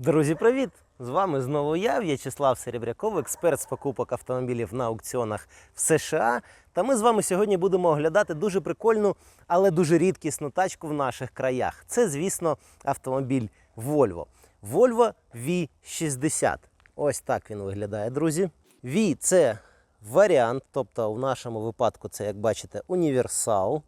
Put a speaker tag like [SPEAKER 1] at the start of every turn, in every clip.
[SPEAKER 1] Друзі, привіт! З вами знову я, В'ячеслав Серебряков, експерт з покупок автомобілів на аукціонах в США. Та ми з вами сьогодні будемо оглядати дуже прикольну, але дуже рідкісну тачку в наших краях. Це, звісно, автомобіль Volvo. Volvo V60. Ось так він виглядає, друзі. V – це варіант, тобто в нашому випадку це, як бачите, універсал.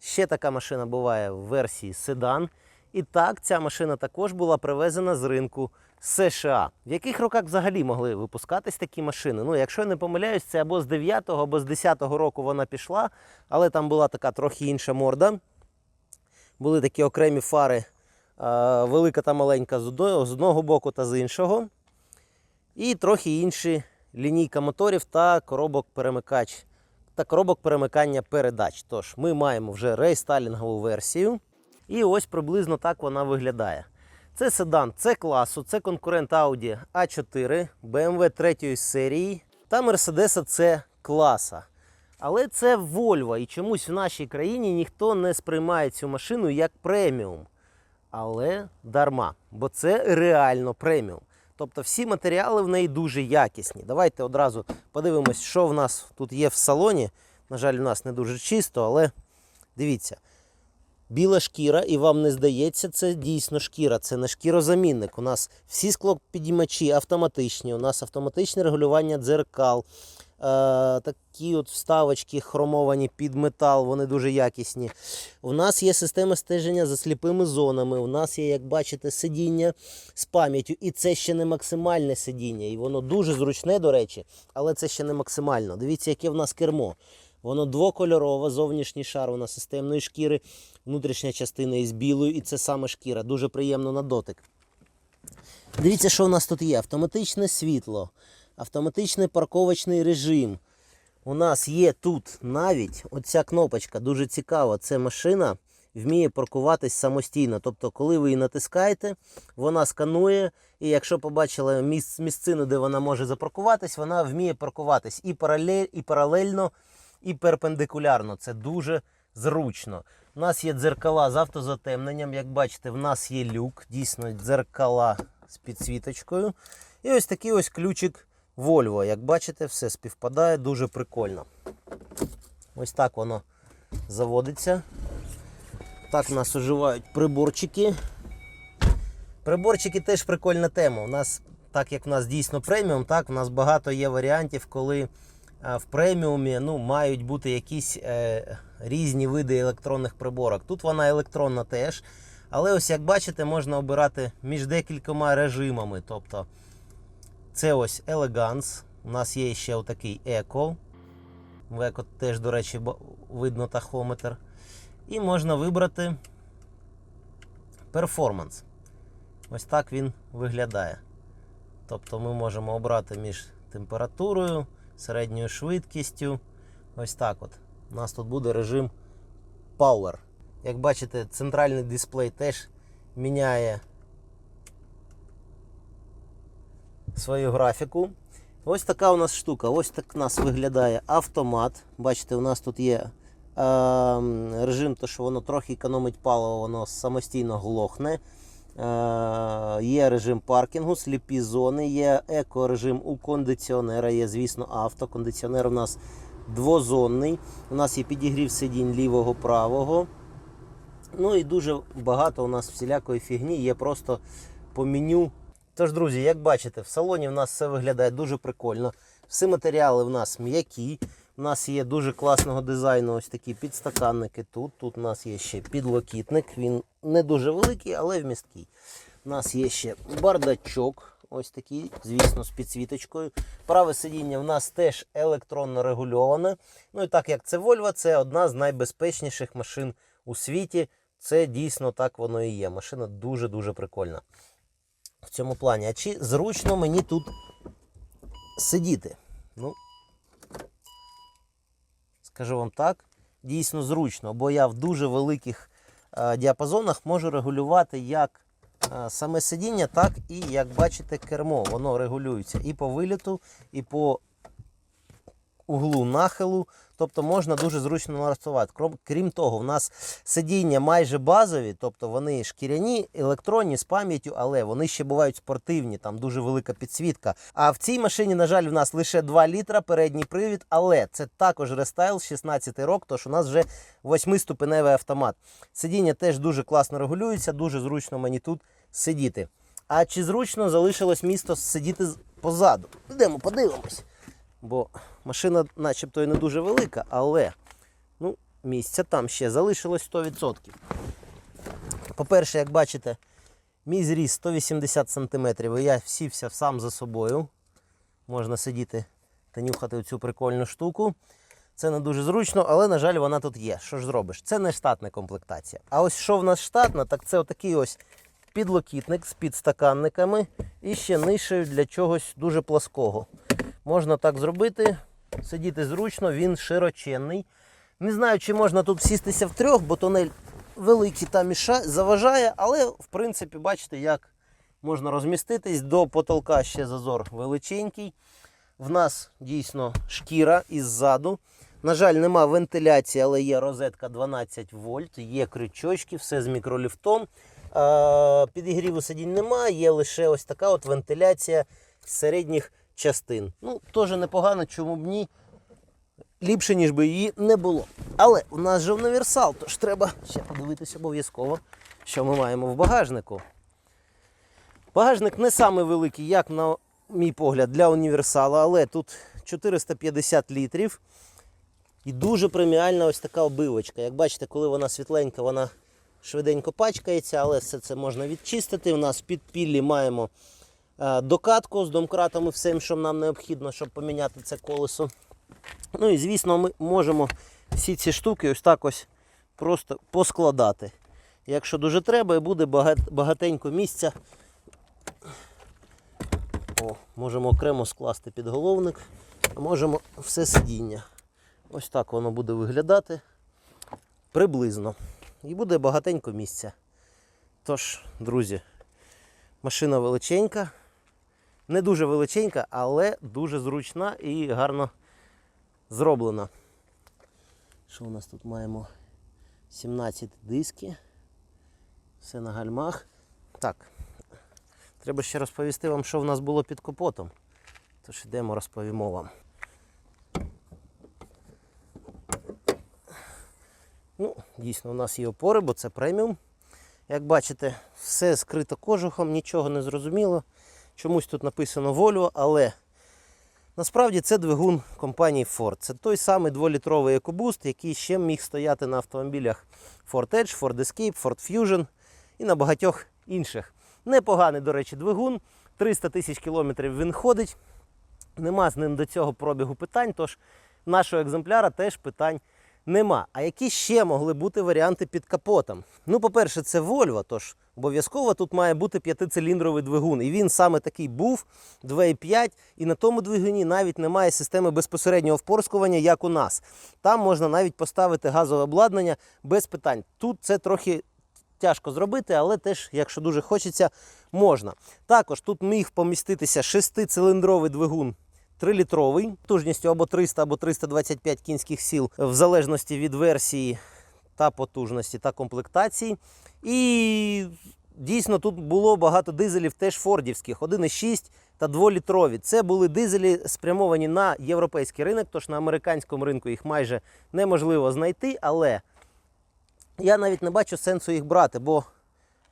[SPEAKER 1] Ще така машина буває в версії седан. І так, ця машина також була привезена з ринку США. В яких роках взагалі могли випускатись такі машини? Ну, якщо я не помиляюсь, це або з 9-го, або з 10-го року вона пішла, але там була така трохи інша морда. Були такі окремі фари, велика та маленька з одного боку та з іншого. І трохи інші лінійка моторів та коробок перемикач та коробок перемикання передач. Тож ми маємо вже рейстайлінгову версію. І ось приблизно так вона виглядає. Це седан С класу, це конкурент Audi A4, BMW 3 серії та Mercedes C класа. Але це Volvo, і чомусь в нашій країні ніхто не сприймає цю машину як преміум. Але дарма, бо це реально преміум. Тобто всі матеріали в неї дуже якісні. Давайте одразу подивимось, що в нас тут є в салоні. На жаль, у нас не дуже чисто, але дивіться. Біла шкіра, і вам не здається, це дійсно шкіра, це не шкірозамінник. У нас всі склопідіймачі автоматичні, у нас автоматичне регулювання дзеркал, е, такі от вставочки хромовані під метал, вони дуже якісні. У нас є система стеження за сліпими зонами. У нас є, як бачите, сидіння з пам'яттю. І це ще не максимальне сидіння. І воно дуже зручне, до речі, але це ще не максимально. Дивіться, яке в нас кермо. Воно двокольорове, зовнішній шар нас системної шкіри, внутрішня частина із білою, і це саме шкіра. Дуже приємно на дотик. Дивіться, що у нас тут є: автоматичне світло, автоматичний парковочний режим. У нас є тут навіть оця кнопочка, дуже цікава. Це машина вміє паркуватись самостійно. Тобто, коли ви її натискаєте, вона сканує, і якщо побачила місцину, де вона може запаркуватись, вона вміє паркуватись і паралельно, і перпендикулярно. Це дуже зручно. У нас є дзеркала з автозатемненням. Як бачите, в нас є люк, дійсно дзеркала з підсвіточкою. І ось такий ось ключик Volvo. Як бачите, все співпадає дуже прикольно. Ось так воно заводиться. Так нас оживають приборчики. Приборчики теж прикольна тема. У нас, так як в нас дійсно преміум, так, у нас багато є варіантів, коли в преміумі ну, мають бути якісь е, різні види електронних приборок. Тут вона електронна теж. Але ось як бачите, можна обирати між декількома режимами. Тобто це ось Elegance. У нас є ще отакий Eco. В Eco теж, до речі, видно тахометр. І можна вибрати Performance. Ось так він виглядає. Тобто ми можемо обрати між температурою, середньою швидкістю. Ось так от. У нас тут буде режим Power. Як бачите, центральний дисплей теж міняє свою графіку. Ось така у нас штука. Ось так у нас виглядає автомат. Бачите, у нас тут є е, режим, то що воно трохи економить паливо, воно самостійно глохне. Е, є режим паркінгу, сліпі зони, є еко-режим у кондиціонера, є, звісно, авто. Кондиціонер у нас двозонний. У нас є підігрів сидінь лівого, правого. Ну і дуже багато у нас всілякої фігні є просто по меню. Тож, друзі, як бачите, в салоні в нас все виглядає дуже прикольно. Всі матеріали в нас м'які. У нас є дуже класного дизайну ось такі підстаканники тут. Тут у нас є ще підлокітник. Він не дуже великий, але вмісткий. У нас є ще бардачок, ось такий, звісно, з підсвіточкою. Праве сидіння в нас теж електронно регульоване. Ну і так як це Volvo, це одна з найбезпечніших машин у світі. Це дійсно так воно і є. Машина дуже-дуже прикольна в цьому плані. А чи зручно мені тут сидіти? Ну, скажу вам так, дійсно зручно, бо я в дуже великих е, діапазонах можу регулювати як е, саме сидіння, так і, як бачите, кермо. Воно регулюється і по виліту, і по углу нахилу, тобто можна дуже зручно налаштувати. Крім- того, в нас сидіння майже базові, тобто вони шкіряні, електронні з пам'яттю, але вони ще бувають спортивні, там дуже велика підсвітка. А в цій машині, на жаль, в нас лише 2 літра, передній привід, але це також рестайл 16 рок, тож у нас вже 8-ступеневий автомат. Сидіння теж дуже класно регулюється, дуже зручно мені тут сидіти. А чи зручно залишилось місто сидіти позаду? Йдемо, подивимось. Бо машина начебто і не дуже велика, але ну, місця там ще залишилось 100%. По-перше, як бачите, мій зріст 180 см, і я сівся сам за собою. Можна сидіти та нюхати цю прикольну штуку. Це не дуже зручно, але, на жаль, вона тут є. Що ж зробиш? Це не штатна комплектація. А ось що в нас штатна, так це отакий ось підлокітник з підстаканниками і ще нишею для чогось дуже плаского. Можна так зробити, сидіти зручно, він широченний. Не знаю, чи можна тут сістися втрьох, бо тунель великий та міша... заважає, але в принципі, бачите, як можна розміститись. До потолка ще зазор величенький. В нас дійсно шкіра іззаду. На жаль, нема вентиляції, але є розетка 12 вольт, є крючочки, все з мікроліфтом. Підігріву сидінь немає, є лише ось така от вентиляція середніх частин. Ну, теж непогано, чому б ні. Ліпше, ніж би її не було. Але у нас же універсал, тож треба ще подивитися обов'язково, що ми маємо в багажнику. Багажник не самий великий, як на мій погляд, для універсала, але тут 450 літрів. І дуже преміальна ось така обивочка. Як бачите, коли вона світленька, вона швиденько пачкається, але все це можна відчистити. У нас в підпіллі маємо докатку з домкратами, всім, що нам необхідно, щоб поміняти це колесо. Ну і звісно, ми можемо всі ці штуки ось так ось просто поскладати. Якщо дуже треба, і буде багатенько місця. О, можемо окремо скласти підголовник, а можемо все сидіння. Ось так воно буде виглядати приблизно. І буде багатенько місця. Тож, друзі, машина величенька. Не дуже величенька, але дуже зручна і гарно зроблена. Що у нас тут маємо? 17 диски. Все на гальмах. Так. Треба ще розповісти вам, що в нас було під капотом. Тож йдемо, розповімо вам. Ну, дійсно, у нас є опори, бо це преміум. Як бачите, все скрито кожухом, нічого не зрозуміло. Чомусь тут написано Volvo, але насправді це двигун компанії Ford. Це той самий 2-літровий EcoBoost, який ще міг стояти на автомобілях Ford Edge, Ford Escape, Ford Fusion і на багатьох інших. Непоганий, до речі, двигун. 300 тисяч кілометрів він ходить. Нема з ним до цього пробігу питань, тож нашого екземпляра теж питань нема. А які ще могли бути варіанти під капотом? Ну, по-перше, це Volvo, тож обов'язково тут має бути п'ятициліндровий двигун. І він саме такий був 2,5, і на тому двигуні навіть немає системи безпосереднього впорскування, як у нас. Там можна навіть поставити газове обладнання без питань. Тут це трохи тяжко зробити, але теж, якщо дуже хочеться, можна. Також тут міг поміститися шестициліндровий двигун. 3-літровий, потужністю або 300, або 325 кінських сил, в залежності від версії та потужності та комплектації. І дійсно тут було багато дизелів теж фордівських, 1,6 та 2-літрові. Це були дизелі спрямовані на європейський ринок, тож на американському ринку їх майже неможливо знайти, але я навіть не бачу сенсу їх брати, бо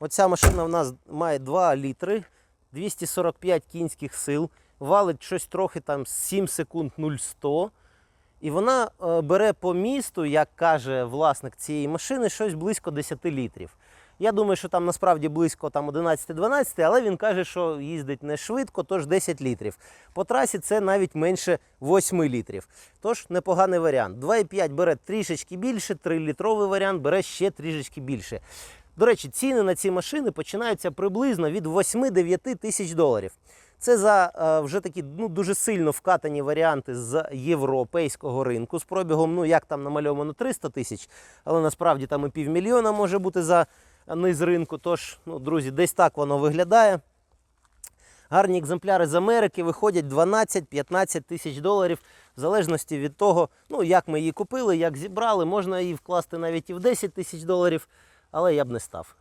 [SPEAKER 1] оця машина в нас має 2 літри, 245 кінських сил, валить щось трохи там 7 секунд 0,100. І вона е, бере по місту, як каже власник цієї машини, щось близько 10 літрів. Я думаю, що там насправді близько там 11-12, але він каже, що їздить не швидко, тож 10 літрів. По трасі це навіть менше 8 літрів. Тож непоганий варіант. 2,5 бере трішечки більше, 3-літровий варіант бере ще трішечки більше. До речі, ціни на ці машини починаються приблизно від 8-9 тисяч доларів. Це за е, вже такі ну, дуже сильно вкатані варіанти з європейського ринку з пробігом, ну як там намальовано 300 тисяч, але насправді там і півмільйона може бути за низ ринку. Тож, ну, друзі, десь так воно виглядає. Гарні екземпляри з Америки виходять 12-15 тисяч доларів, в залежності від того, ну, як ми її купили, як зібрали. Можна її вкласти навіть і в 10 тисяч доларів, але я б не став.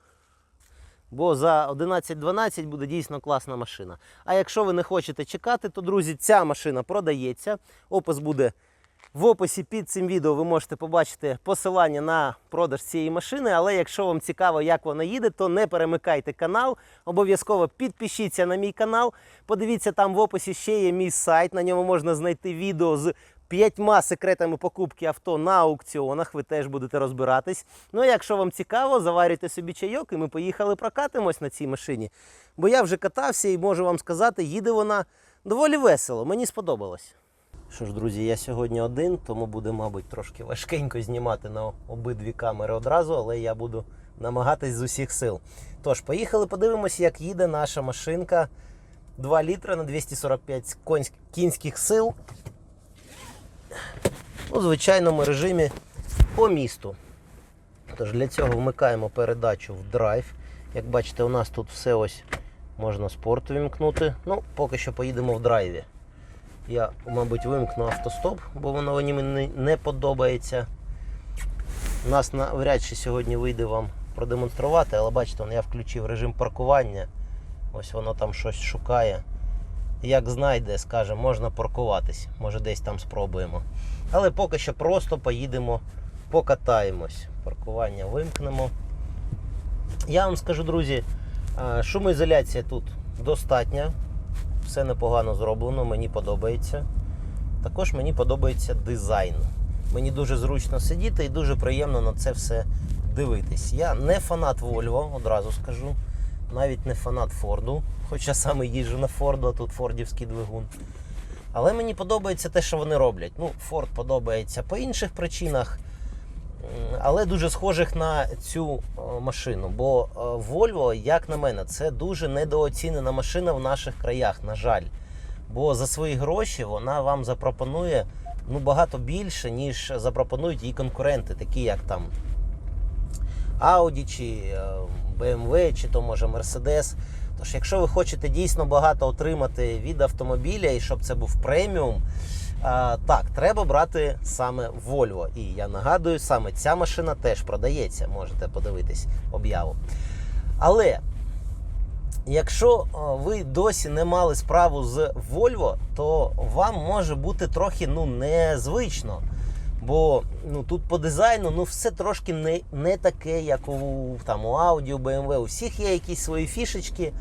[SPEAKER 1] Бо за 11-12 буде дійсно класна машина. А якщо ви не хочете чекати, то, друзі, ця машина продається. Опис буде в описі під цим відео. Ви можете побачити посилання на продаж цієї машини. Але якщо вам цікаво, як вона їде, то не перемикайте канал. Обов'язково підпишіться на мій канал. Подивіться, там в описі ще є мій сайт. На ньому можна знайти відео з п'ятьма секретами покупки авто на аукціонах. Ви теж будете розбиратись. Ну, якщо вам цікаво, заварюйте собі чайок, і ми поїхали прокатимось на цій машині. Бо я вже катався і можу вам сказати, їде вона доволі весело. Мені сподобалось. Що ж, друзі, я сьогодні один, тому буде, мабуть, трошки важкенько знімати на обидві камери одразу, але я буду намагатись з усіх сил. Тож, поїхали, подивимось, як їде наша машинка 2 літра на 245 конськ- кінських сил у звичайному режимі по місту. Тож для цього вмикаємо передачу в драйв. Як бачите, у нас тут все ось можна спорт вімкнути. Ну, поки що поїдемо в драйві. Я, мабуть, вимкну автостоп, бо воно мені не подобається. У нас навряд чи сьогодні вийде вам продемонструвати, але бачите, я включив режим паркування. Ось воно там щось шукає. Як знайде, скаже, можна паркуватись. Може десь там спробуємо. Але поки що просто поїдемо, покатаємось. Паркування вимкнемо. Я вам скажу, друзі, шумоізоляція тут достатня. Все непогано зроблено, мені подобається. Також мені подобається дизайн. Мені дуже зручно сидіти і дуже приємно на це все дивитись. Я не фанат Volvo, одразу скажу. Навіть не фанат Форду, хоча саме їжджу на Форду, а тут фордівський двигун. Але мені подобається те, що вони роблять. Ну, Форд подобається по інших причинах, але дуже схожих на цю е, машину. Бо е, Volvo, як на мене, це дуже недооцінена машина в наших краях, на жаль. Бо за свої гроші вона вам запропонує ну, багато більше, ніж запропонують її конкуренти, такі як там Audi чи е, BMW, чи то може Mercedes. Тож, якщо ви хочете дійсно багато отримати від автомобіля і щоб це був преміум, так, треба брати саме Volvo. І я нагадую, саме ця машина теж продається. Можете подивитись об'яву. Але якщо ви досі не мали справу з Volvo, то вам може бути трохи ну, незвично. Бо ну, тут по дизайну ну, все трошки не, не таке, як у, там, у Audi, у BMW. У всіх є якісь свої фішечки.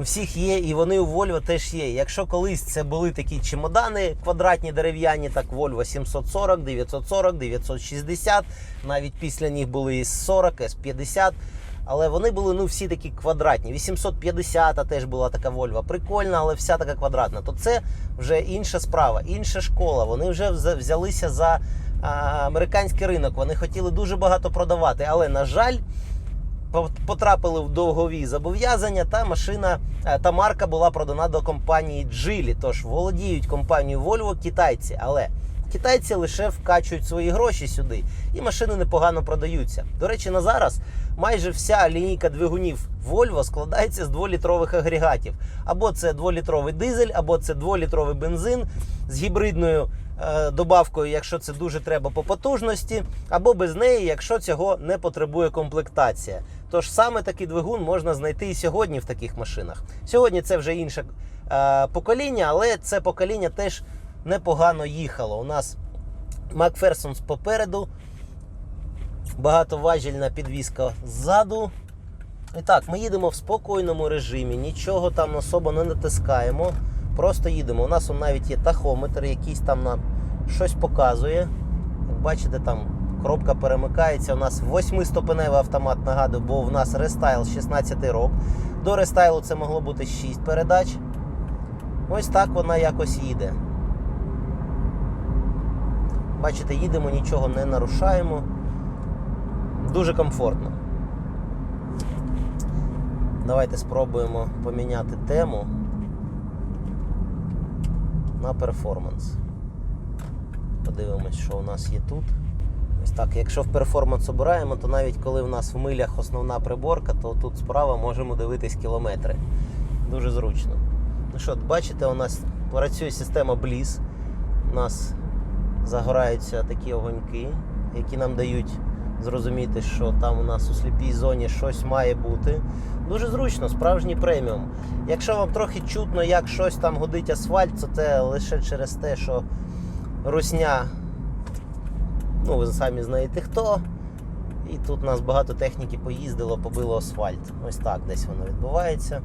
[SPEAKER 1] У всіх є, і вони у Volvo теж є. Якщо колись це були такі чемодани квадратні дерев'яні, так Volvo 740, 940, 960, навіть після них були і 40, S50. Але вони були ну, всі такі квадратні. 850 теж була така Volvo. Прикольна, але вся така квадратна. То це вже інша справа, інша школа. Вони вже взялися за а, американський ринок. Вони хотіли дуже багато продавати. Але, на жаль, потрапили в довгові зобов'язання, та машина е, та марка була продана до компанії Джилі. Тож володіють компанією Volvo китайці, але китайці лише вкачують свої гроші сюди, і машини непогано продаються. До речі, на зараз майже вся лінійка двигунів Volvo складається з 2-літрових агрегатів. Або це 2-літровий дизель, або це 2-літровий бензин з гібридною е, добавкою, якщо це дуже треба по потужності, або без неї, якщо цього не потребує комплектація. Тож саме такий двигун можна знайти і сьогодні в таких машинах. Сьогодні це вже інше е, покоління, але це покоління теж непогано їхало. У нас Макферсон попереду, багатоважільна підвіска ззаду. І так, ми їдемо в спокійному режимі, нічого там особо не натискаємо. Просто їдемо. У нас навіть є тахометр, якийсь там нам щось показує. Як бачите, там коробка перемикається. У нас восьмиступеневий автомат, нагадую, бо в нас рестайл з 16 рок. До рестайлу це могло бути 6 передач. Ось так вона якось їде. Бачите, їдемо, нічого не нарушаємо. Дуже комфортно. Давайте спробуємо поміняти тему на перформанс. Подивимось, що у нас є тут. Ось так, якщо в перформанс обираємо, то навіть коли в нас в милях основна приборка, то тут справа можемо дивитись кілометри. Дуже зручно. Ну що, бачите, у нас працює система Bliss. У нас загораються такі огоньки, які нам дають зрозуміти, що там у нас у сліпій зоні щось має бути. Дуже зручно, справжній преміум. Якщо вам трохи чутно, як щось там гудить асфальт, то це лише через те, що русня, ну ви самі знаєте хто. І тут у нас багато техніки поїздило, побило асфальт. Ось так десь воно відбувається.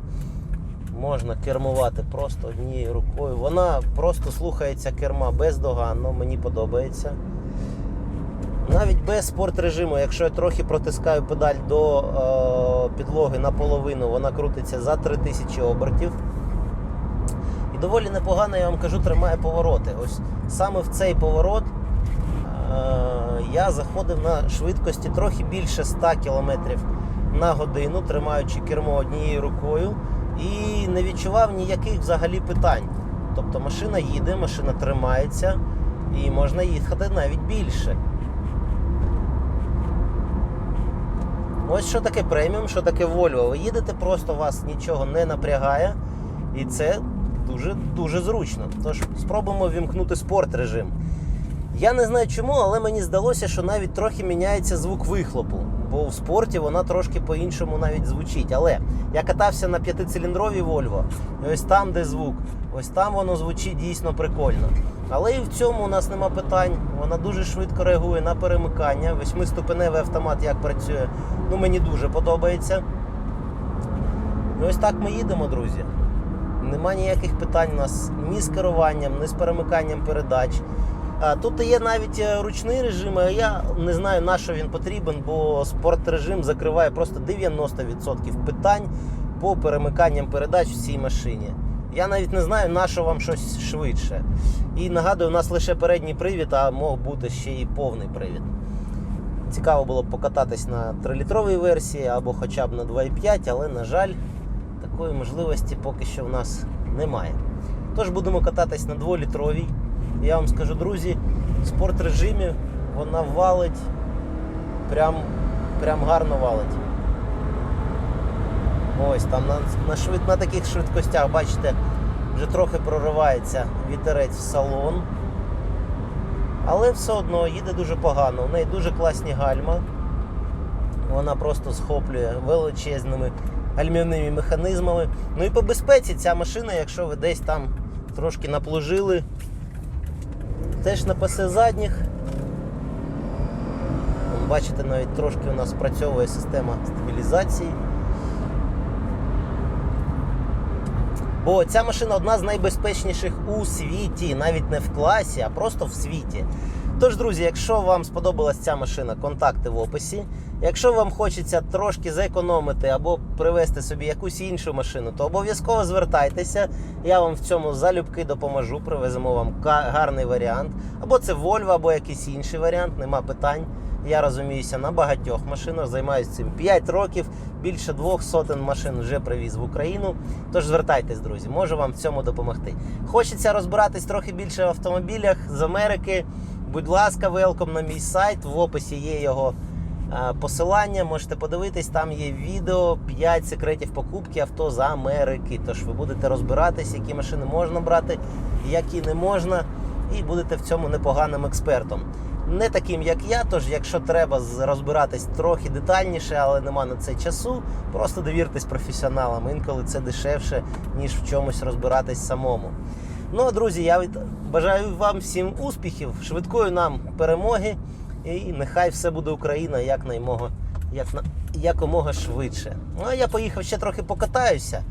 [SPEAKER 1] Можна кермувати просто однією рукою. Вона просто слухається керма бездоганно, мені подобається. Навіть без спорт режиму, якщо я трохи протискаю педаль до е, підлоги наполовину, вона крутиться за 3000 обертів. І доволі непогано, я вам кажу, тримає повороти. Ось саме в цей поворот е, я заходив на швидкості трохи більше 100 км на годину, тримаючи кермо однією рукою, і не відчував ніяких взагалі питань. Тобто машина їде, машина тримається, і можна їхати навіть більше. Ось що таке преміум, що таке Volvo. Ви їдете, просто вас нічого не напрягає, і це дуже дуже зручно. Тож спробуємо вімкнути спорт режим. Я не знаю чому, але мені здалося, що навіть трохи міняється звук вихлопу, бо в спорті вона трошки по-іншому навіть звучить. Але я катався на п'ятициліндровій Volvo, і ось там, де звук, ось там воно звучить дійсно прикольно. Але і в цьому у нас нема питань. Вона дуже швидко реагує на перемикання. Восьмиступеневий автомат як працює, ну мені дуже подобається. І ось так ми їдемо, друзі. Нема ніяких питань у нас ні з керуванням, ні з перемиканням передач. Тут є навіть е, ручний режим, а я не знаю на що він потрібен, бо спорт режим закриває просто 90% питань по перемиканням передач в цій машині. Я навіть не знаю, на що вам щось швидше. І нагадую, у нас лише передній привід, а мог бути ще й повний привід. Цікаво було б покататись на 3-літровій версії або хоча б на 2,5, але, на жаль, такої можливості поки що в нас немає. Тож будемо кататись на 2-літровій. Я вам скажу, друзі, в спорт режимі вона валить, прям, прям гарно валить. Ось там на, на, швид, на таких швидкостях, бачите, вже трохи проривається вітерець в салон. Але все одно їде дуже погано. У неї дуже класні гальма. Вона просто схоплює величезними гальмівними механізмами. Ну і по безпеці ця машина, якщо ви десь там трошки наплужили, теж на пасе задніх. Бачите, навіть трошки у нас працьовує система стабілізації. Бо ця машина одна з найбезпечніших у світі, навіть не в класі, а просто в світі. Тож, друзі, якщо вам сподобалась ця машина, контакти в описі. Якщо вам хочеться трошки зекономити або привезти собі якусь іншу машину, то обов'язково звертайтеся. Я вам в цьому залюбки допоможу. Привеземо вам гарний варіант. Або це Volvo, або якийсь інший варіант, нема питань. Я розуміюся на багатьох машинах, займаюся цим 5 років, більше двох сотень машин вже привіз в Україну. Тож звертайтесь, друзі, можу вам в цьому допомогти. Хочеться розбиратись трохи більше в автомобілях з Америки. Будь ласка, велком на мій сайт. В описі є його е, посилання. Можете подивитись, там є відео 5 секретів покупки авто з Америки. Тож ви будете розбиратись, які машини можна брати, які не можна, і будете в цьому непоганим експертом. Не таким, як я, тож, якщо треба розбиратись трохи детальніше, але нема на це часу, просто довіртесь професіоналам. Інколи це дешевше, ніж в чомусь розбиратись самому. Ну, а друзі, я бажаю вам всім успіхів, швидкої нам перемоги, і нехай все буде Україна якнаймога, як якомога швидше. Ну а я поїхав ще трохи покатаюся,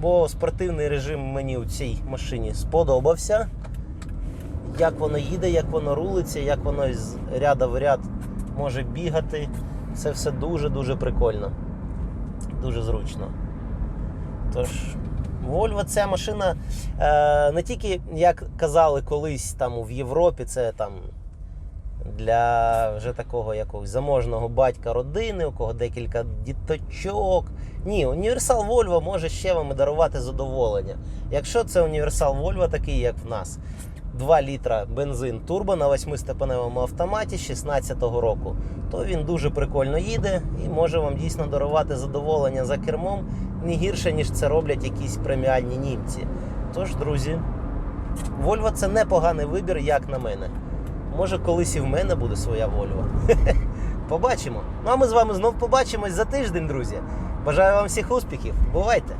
[SPEAKER 1] бо спортивний режим мені у цій машині сподобався. Як воно їде, як воно рулиться, як воно з ряда в ряд може бігати. Це все дуже-дуже прикольно. Дуже зручно. Тож, Volvo ця машина е, не тільки, як казали колись там в Європі, це там для вже такого якогось заможного батька родини, у кого декілька діточок. Ні, універсал Volvo може ще вам дарувати задоволення. Якщо це універсал Volvo такий, як в нас, 2 літра бензин турбо на 8-степеневому автоматі 16-го року, то він дуже прикольно їде і може вам дійсно дарувати задоволення за кермом не гірше, ніж це роблять якісь преміальні німці. Тож, друзі, Volvo це непоганий вибір, як на мене. Може, колись і в мене буде своя Volvo. Побачимо. Ну а ми з вами знов побачимось за тиждень, друзі. Бажаю вам всіх успіхів. Бувайте!